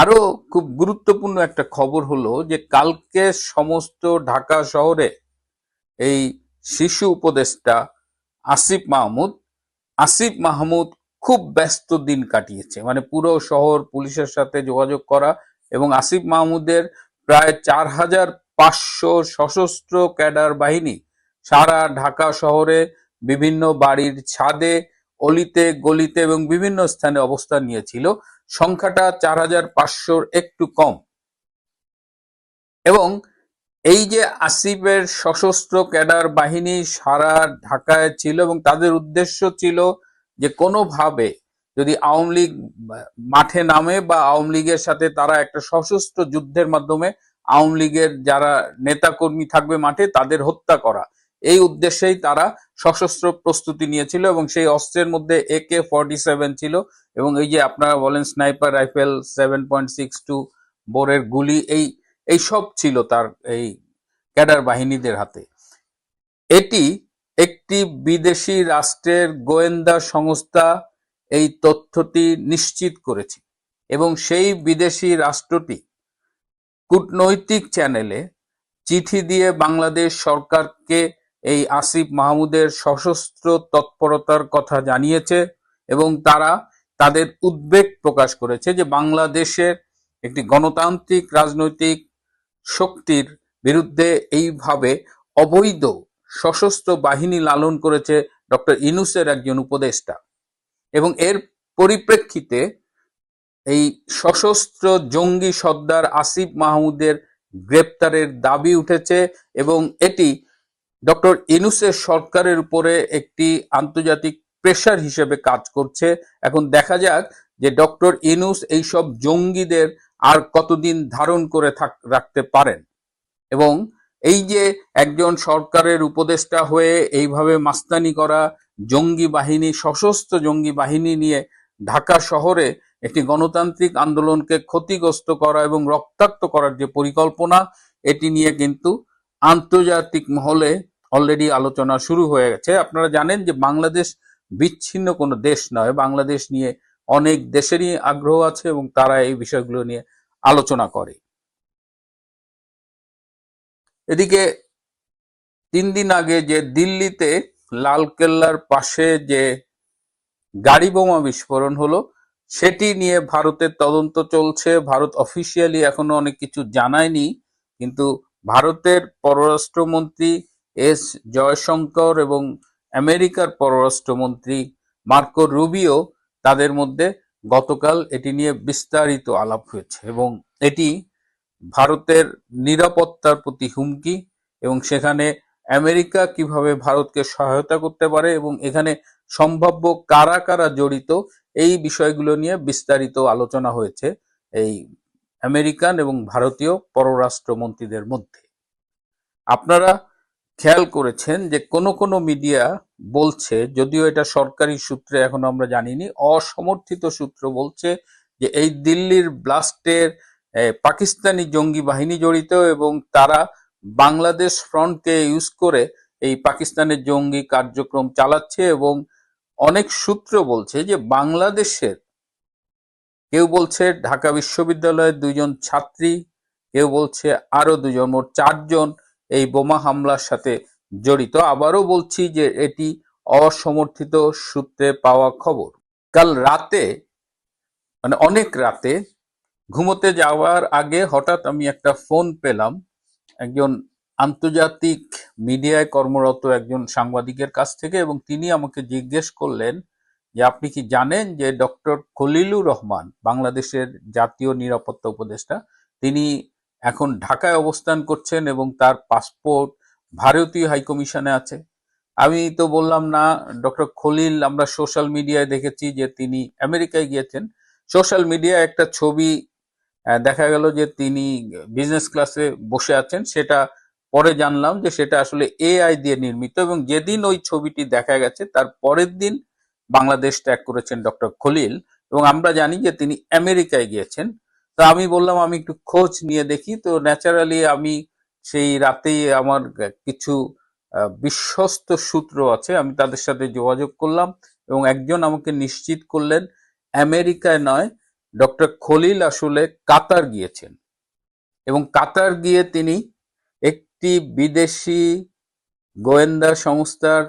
আরও খুব গুরুত্বপূর্ণ একটা খবর হলো যে কালকে সমস্ত ঢাকা শহরে এই শিশু উপদেষ্টা আসিফ মাহমুদ আসিফ মাহমুদ খুব ব্যস্ত দিন কাটিয়েছে। মানে পুরো শহর পুলিশের সাথে যোগাযোগ করা এবং আসিফ মাহমুদের প্রায় চার হাজার পাঁচশো সশস্ত্র ক্যাডার বাহিনী সারা ঢাকা শহরে বিভিন্ন বাড়ির ছাদে, অলিতে, গলিতে এবং বিভিন্ন স্থানে অবস্থান নিয়েছিল। সংখ্যাটা চার হাজার পাঁচশোর একটু কম। এবং এই যে আসিফের সশস্ত্র ক্যাডার বাহিনী সারা ঢাকায় ছিল এবং তাদের উদ্দেশ্য ছিল যে কোনোভাবে যদি আওয়ামী লীগ মাঠে নামে বা আওয়ামী লীগের সাথে তারা একটা সশস্ত্র যুদ্ধের মাধ্যমে আওয়ামী লীগের যারা নেতাকর্মী থাকবে মাঠে তাদের হত্যা করা। এই উদ্দেশ্যেই তারা সশস্ত্র প্রস্তুতি নিয়েছিল এবং সেই অস্ত্রের মধ্যে একে ফর্টি সেভেন ছিল এবং এই যে আপনারা বলেন sniper rifle seven point six two বোরের গুলি, এই এই সব ছিল তার এই ক্যাডার বাহিনীদের হাতে। এটি একটি বিদেশি রাষ্ট্রের গোয়েন্দা সংস্থা এই তথ্যটি নিশ্চিত করেছে এবং সেই বিদেশি রাষ্ট্রটি কূটনৈতিক চ্যানেলে চিঠি দিয়ে বাংলাদেশ সরকারকে এই আসিফ মাহমুদের সশস্ত্র তৎপরতার কথা জানিয়েছে এবং তারা তাদের উদ্বেগ প্রকাশ করেছে যে বাংলাদেশের একটি গণতান্ত্রিক রাজনৈতিক শক্তির বিরুদ্ধে এইভাবে অবৈধ সশস্ত্র বাহিনী লালন করেছে ডক্টর ইনুসের একজন উপদেষ্টা। এবং এর পরিপ্রেক্ষিতে এই সশস্ত্র জঙ্গি সর্দার আসিফ মাহমুদের গ্রেপ্তারের দাবি উঠেছে এবং এটি ডক্টর ইনুসের সরকারের উপরে একটি আন্তর্জাতিক প্রেশার হিসেবে কাজ করছে। এখন দেখা যাক যে ডক্টর ইনুস এইসব জঙ্গিদের আর কতদিন ধারণ করে থাক, রাখতে পারেন। এবং এই যে একজন সরকারের উপদেষ্টা হয়ে এইভাবে মাস্তানি করা জঙ্গি বাহিনী, সশস্ত্র জঙ্গি বাহিনী নিয়ে ঢাকা শহরে একটি গণতান্ত্রিক আন্দোলনকে ক্ষতিগ্রস্ত করা এবং রক্তাক্ত করার যে পরিকল্পনা, এটি নিয়ে কিন্তু আন্তর্জাতিক মহলে অলরেডি আলোচনা শুরু হয়ে গেছে। আপনারা জানেন যে বাংলাদেশ বিচ্ছিন্ন কোনো দেশ নয়। বাংলাদেশ নিয়ে অনেক দেশেরই আগ্রহ আছে এবং তারা এই বিষয়গুলো নিয়ে আলোচনা করে। এদিকে তিন দিন আগে যে দিল্লিতে লালকেল্লার পাশে যে গাড়ি বোমা বিস্ফোরণ হলো, সেটি নিয়ে ভারতের তদন্ত চলছে। ভারত অফিসিয়ালি এখনও অনেক কিছু জানায়নি, কিন্তু ভারতের পররাষ্ট্রমন্ত্রী এস জয়শঙ্কর এবং আমেরিকার পররাষ্ট্রমন্ত্রী মার্কো রুবিও তাদের মধ্যে গতকাল এটি নিয়ে বিস্তারিত আলাপ হয়েছে এবং এটি ভারতের নিরাপত্তার প্রতি হুমকি এবং সেখানে আমেরিকা কীভাবে ভারতকে সহায়তা করতে পারে এবং এখানে সম্ভাব্য কারা কারা জড়িত এই বিষয়গুলো নিয়ে বিস্তারিত আলোচনা হয়েছে এই আমেরিকান এবং ভারতীয় পররাষ্ট্রমন্ত্রীদের মধ্যে। আপনারা খেয়াল করেছেন যে কোনো কোনো মিডিয়া বলছে, যদিও এটা সরকারি সূত্রে এখনও আমরা জানিনি, অসমর্থিত সূত্র বলছে যে এই দিল্লির ব্লাস্টের পাকিস্তানি জঙ্গি বাহিনী জড়িত এবং তারা বাংলাদেশ ফ্রন্টকে ইউজ করে এই পাকিস্তানের জঙ্গি কার্যক্রম চালাচ্ছে এবং অনেক সূত্র বলছে যে বাংলাদেশের, কেউ বলছে ঢাকা বিশ্ববিদ্যালয়ের দুজন ছাত্রী, কেউ বলছে আরও দুজন, মোট চারজন এই বোমা হামলার সাথে জড়িত। আবারও বলছি যে এটি অসমর্থিত সূত্রে পাওয়া খবর। কাল রাতে মানে অনেক রাতে ঘুমোতে যাওয়ার আগে হঠাৎ আমি একটা ফোন পেলাম। একজন আন্তর্জাতিক মিডিয়ায় কর্মরত একজন সাংবাদিকের কাছ থেকে এবং তিনি আমাকে জিজ্ঞেস করলেন যে, আপনি কি জানেন যে ডক্টর খলিলুর রহমান, বাংলাদেশের জাতীয় নিরাপত্তা উপদেষ্টা, তিনি এখন ঢাকায় অবস্থান করছেন এবং তার পাসপোর্ট ভারতীয় হাইকমিশনে আছে। আমি তো বললাম, না, ডক্টর খলিল, আমরা সোশ্যাল মিডিয়ায় দেখেছি যে তিনি আমেরিকায় গিয়েছেন। সোশ্যাল মিডিয়ায় একটা ছবি দেখা গেল যে তিনি বিজনেস ক্লাসে বসে আছেন। সেটা পরে জানলাম যে সেটা আসলে এআই দিয়ে নির্মিত এবং যেদিন ওই ছবিটি দেখা গেছে, তার পরের দিন বাংলাদেশ ত্যাগ করেছেন ডক্টর খলিল। এবং আমরা জানি যে তিনি আমেরিকায় গিয়েছেন। তো আমি বললাম, আমি একটু খোঁজ নিয়ে দেখি। তো ন্যাচারালি আমি সেই রাতেই আমার কিছু বিশ্বস্ত সূত্র আছে, আমি তাদের সাথে যোগাযোগ করলাম এবং একজন আমাকে নিশ্চিত করলেন, আমেরিকায় নয়, ডক্টর খলিল আসলে কাতার গিয়েছেন। এবং কাতার গিয়ে তিনি একটি বিদেশি গোয়েন্দা সংস্থার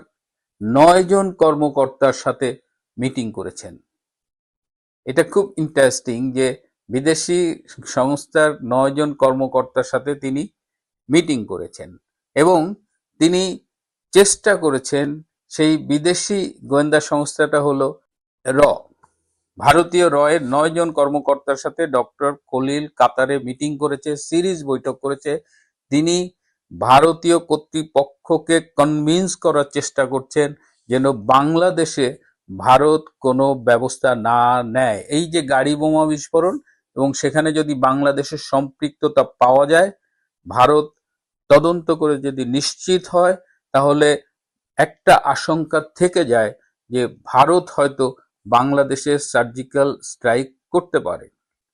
নয় জন কর্মকর্তার সাথে মিটিং করেছেন। এটা খুব ইন্টারেস্টিং যে বিদেশি সংস্থার নয় জন কর্মকর্তার সাথে তিনি মিটিং করেছেন এবং তিনি চেষ্টা করেছেন সেই বিদেশি গোয়েন্দা সংস্থাটা হলো র। ভারতীয় রয়ের নয় জন কর্মকর্তার সাথে ডক্টর খলিল কাতারে মিটিং করেছে, সিরিজ বৈঠক করেছে। তিনি ভারতীয় কর্তৃপক্ষকে কনভিন্স করার চেষ্টা করছেন যেন বাংলাদেশে ভারত কোনো ব্যবস্থা না নেয়। এই যে গাড়ি বোমা বিস্ফোরণ এবং সেখানে যদি বাংলাদেশের সম্পৃক্ততা পাওয়া যায়, ভারত তদন্ত করে যদি নিশ্চিত হয়, তাহলে একটা আশঙ্কা থেকে যায় যে ভারত হয়তো বাংলাদেশের সার্জিক্যাল স্ট্রাইক করতে পারে।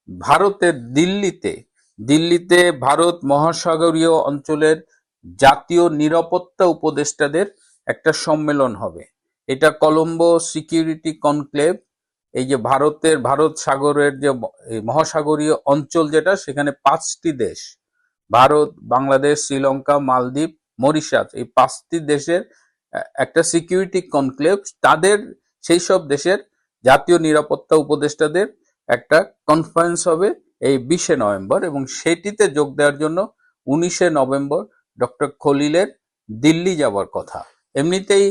ভারতের দিল্লিতে দিল্লিতে ভারত মহাসাগরীয় অঞ্চলের জাতীয় নিরাপত্তা উপদেষ্টাদের একটা সম্মেলন হবে। এটা কলম্বো সিকিউরিটি কনক্লেভ এই যে ভারতের, ভারত সাগরের যে মহাসাগরীয় অঞ্চল যেটা, সেখানে পাঁচটি দেশ, ভারত, বাংলাদেশ, শ্রীলঙ্কা, মালদ্বীপ, মরিশাস, এই পাঁচটি দেশের একটা সিকিউরিটি কনক্লেভ, তাদের, সেই সব দেশের জাতীয় নিরাপত্তা উপদেষ্টাদের একটা কনফারেন্স হবে এই বিশে নভেম্বর এবং সেটিতে যোগ দেওয়ার জন্য উনিশে নভেম্বর ডক্টর খলিলের দিল্লি যাওয়ার কথা। এমনিতেই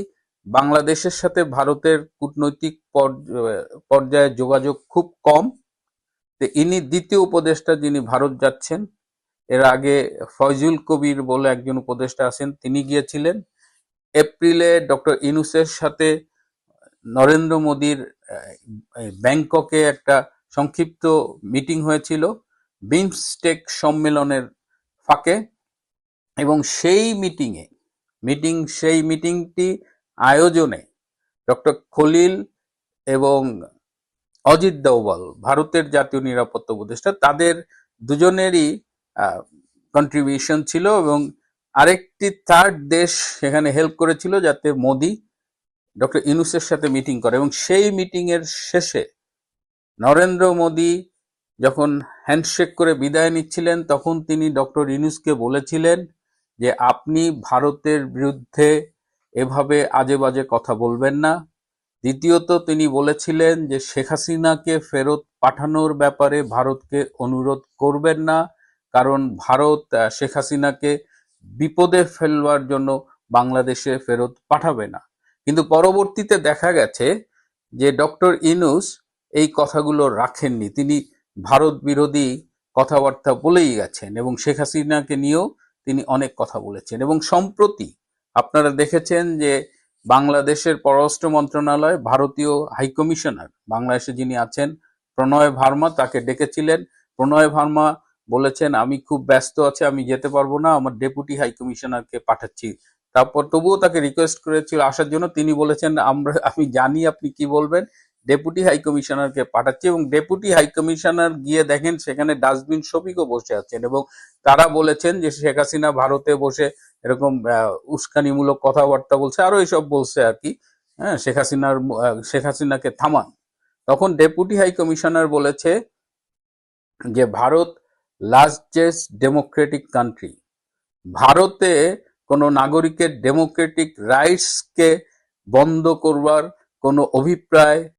বাংলাদেশের সাথে ভারতের কূটনৈতিক পর্য- পর্যায়ে যোগাযোগ খুব কম। ইনি দ্বিতীয় উপদেষ্টা যিনি ভারত যাচ্ছেন, এর আগে ফয়জুল কবির বলে একজন উপদেষ্টা আছেন, তিনি গিয়েছিলেন। এপ্রিলে ডক্টর ইনুসের সাথে নরেন্দ্র মোদীর ব্যাংককে একটা সংক্ষিপ্ত মিটিং হয়েছিল, বিমস্টেক সম্মেলনের ফাঁকে। এবং সেই মিটিংয়ে, মিটিং, সেই মিটিংটি আয়োজনে ডক্টর খলিল এবং অজিত দোভাল ভারতের জাতীয় নিরাপত্তা উপদেষ্টা, তাদের দুজনেরই কন্ট্রিবিউশন ছিল এবং আরেকটি থার্ড দেশ সেখানে হেল্প করেছিল যাতে মোদি ডক্টর ইনুসের সাথে মিটিং করে এবং সেই মিটিং এর শেষে নরেন্দ্র মোদি যখন হ্যান্ডশেক করে বিদায় নিচ্ছিলেন, তখন তিনি ডক্টর ইনুসকে বলেছিলেন যে, আপনি ভারতের বিরুদ্ধে এভাবে আজে বাজে কথা বলবেন না। দ্বিতীয়ত তিনি বলেছিলেন যে শেখ হাসিনাকে ফেরত পাঠানোর ব্যাপারে ভারতকে অনুরোধ করবেন না, কারণ ভারত শেখ হাসিনাকে বিপদে ফেলবার জন্য বাংলাদেশে ফেরত পাঠাবে না। কিন্তু পরবর্তীতে দেখা গেছে যে ডক্টর ইনুস এই কথাগুলো রাখেননি। তিনি ভারত বিরোধী কথাবার্তা বলেই গেছেন এবং শেখ হাসিনাকে নিয়েও তিনি অনেক কথা বলেছেন এবং সম্প্রতি আপনারা দেখেছেন যে বাংলাদেশের পররাষ্ট্র মন্ত্রণালয়, ভারতীয় হাইকমিশনার বাংলাদেশে যিনি আছেন, প্রণয় ভার্মা তাকে ডেকেছিলেন। প্রণয় ভার্মা বলেছেন, আমি খুব ব্যস্ত আছি, আমি যেতে পারব না, আমার ডেপুটি হাইকমিশনারকে পাঠাচ্ছি। তারপর তবুও তাকে রিকোয়েস্ট করেছিল আসার জন্য। তিনি বলেছেন, আমরা, আমি জানি আপনি কি বলবেন। ডেপুটি হাই কমিশনারকে পাঠাচ্ছি। এবং ডেপুটি হাই কমিশনার গিয়ে দেখেন, সেখানে ডাস্টবিন শফিকও বসে আছেন এবং তারা বলেছেন যে শেখ হাসিনা ভারতে বসে এরকম উস্কানিমূলক কথাবার্তা বলছে, আরও এইসব বলছে আর কি। হ্যাঁ শেখ হাসিনার শেখ হাসিনাকে থামান। তখন ডেপুটি হাই কমিশনার বলেছে যে, ভারত লার্জেস্ট ডেমোক্রেটিক কান্ট্রি ভারতে কোনো নাগরিকের ডেমোক্রেটিক রাইটসকে বন্ধ করবার কোনো অভিপ্রায়